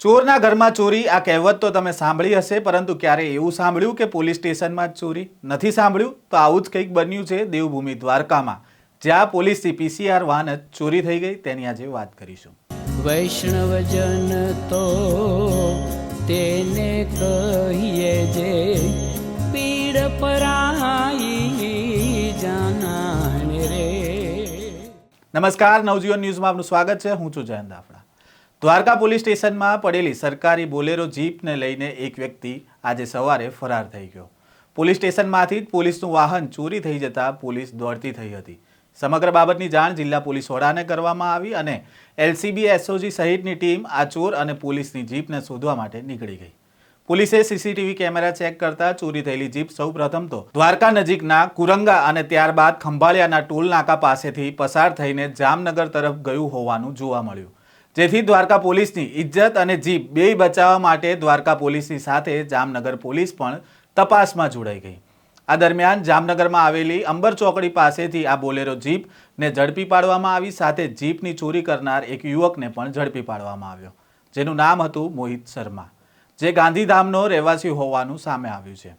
ચોરના ઘરમાં ચોરી આ કહેવત તો તમે સાંભળી હશે પરંતુ ક્યારે એવું સાંભળ્યું કે પોલીસ સ્ટેશનમાં જ ચોરી? નથી સાંભળ્યું? તો આવું જ કંઈક બન્યું છે દેવભૂમિ દ્વારકામાં જ્યાં પોલીસથી પીસીઆર વાહન જ ચોરી થઈ ગઈ. તેની આજે વાત કરીશું. વૈષ્ણવજન તો તેને કહીએ જે પીડ પરાઈ જાનાને રે. નમસ્કાર નવજીવન ન્યૂઝમાં આપનું સ્વાગત છે. હું છું જયંત દાફડા દ્વારકા પોલીસ સ્ટેશનમાં પડેલી સરકારી બોલેરો જીપને લઈને એક વ્યક્તિ આજે સવારે ફરાર થઈ ગયો. પોલીસ સ્ટેશનમાંથી જ પોલીસનું વાહન ચોરી થઈ જતા પોલીસ દોડતી થઈ હતી. સમગ્ર બાબતની જાણ જિલ્લા પોલીસ વડાને કરવામાં આવી અને એલસીબી, એસઓજી સહિતની ટીમ આ ચોર અને પોલીસની જીપને શોધવા માટે નીકળી ગઈ. પોલીસે સીસીટીવી કેમેરા ચેક કરતા ચોરી થયેલી જીપ સૌ પ્રથમ તો દ્વારકા નજીકના કુરંગા અને ત્યારબાદ ખંભાળિયાના ટોલ નાકા પાસેથી પસાર થઈને જામનગર તરફ ગયું હોવાનું જોવા મળ્યું. જેથી દ્વારકા પોલીસની ઇજ્જત અને જીપ બેય બચાવવા માટે દ્વારકા પોલીસની સાથે જામનગર પોલીસ પણ તપાસમાં જોડાઈ ગઈ. આ દરમિયાન જામનગરમાં આવેલી અંબર ચોકડી પાસેથી આ બોલેરો જીપને ઝડપી પાડવામાં આવી, સાથે જીપની ચોરી કરનાર એક યુવકને પણ ઝડપી પાડવામાં આવ્યો, જેનું નામ હતું મોહિત શર્મા, જે ગાંધીધામનો રહેવાસી હોવાનું સામે આવ્યું છે.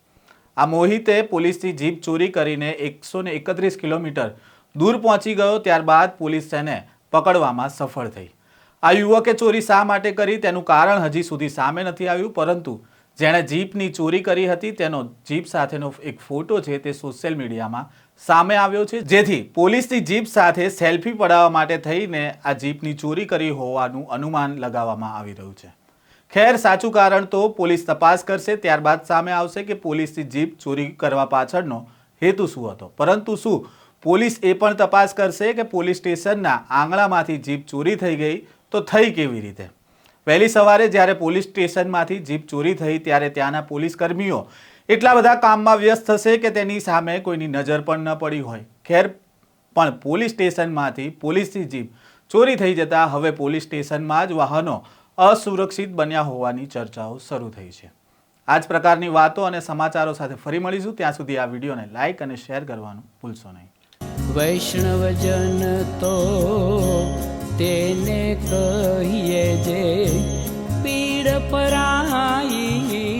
આ મોહિતે પોલીસની જીપ ચોરી કરીને એકસો એકત્રીસ કિલોમીટર દૂર પહોંચી ગયો, ત્યારબાદ પોલીસ તેને પકડવામાં સફળ થઈ. આ યુવકે ચોરી શા માટે કરી? તેનું કારણ હજી સુધી સામે નથી આવ્યું, પરંતુ જેણે જીપની ચોરી કરી હતી, તેનો જીપ સાથેનો એક ફોટો છે તે સોશિયલ મીડિયામાં સામે આવ્યો છે. જેથી પોલીસની જીપ સાથે સેલ્ફી પડાવવા માટે થઈને આ જીપની ચોરી કરી હોવાનું અનુમાન લગાવવામાં આવી રહ્યું છે. ખેર, સાચું કારણ તો પોલીસ તપાસ કરશે, ત્યારબાદ સામે આવશે કે પોલીસની જીપ ચોરી કરવા પાછળનો હેતુ શું હતો. પરંતુ શું? પોલીસ એ પણ તપાસ કરશે કે પોલીસ સ્ટેશનના આંગણામાંથી જીપ ચોરી થઈ ગઈ તો થઈ કેવી રીતે? વહેલી સવારે જ્યારે પોલીસ સ્ટેશનમાંથી જીપ ચોરી થઈ, ત્યારે ત્યાંના પોલીસ કર્મીઓ એટલા બધા કામમાં વ્યસ્ત થશે કે તેની સામે કોઈની નજર પણ ન પડી હોય. ખેર, પણ પોલીસ સ્ટેશનમાંથી પોલીસની જીપ ચોરી થઈ જતાં હવે પોલીસ સ્ટેશનમાં જ વાહનો અસુરક્ષિત બન્યા હોવાની ચર્ચાઓ શરૂ થઈ છે. આ જ પ્રકારની વાતો અને સમાચારો સાથે ફરી મળીશું. ત્યાં સુધી આ વિડીયોને લાઇક અને શેર કરવાનું ભૂલશો નહીં. વૈષ્ણવજન તો કહીએ જે પીડ પરાઈ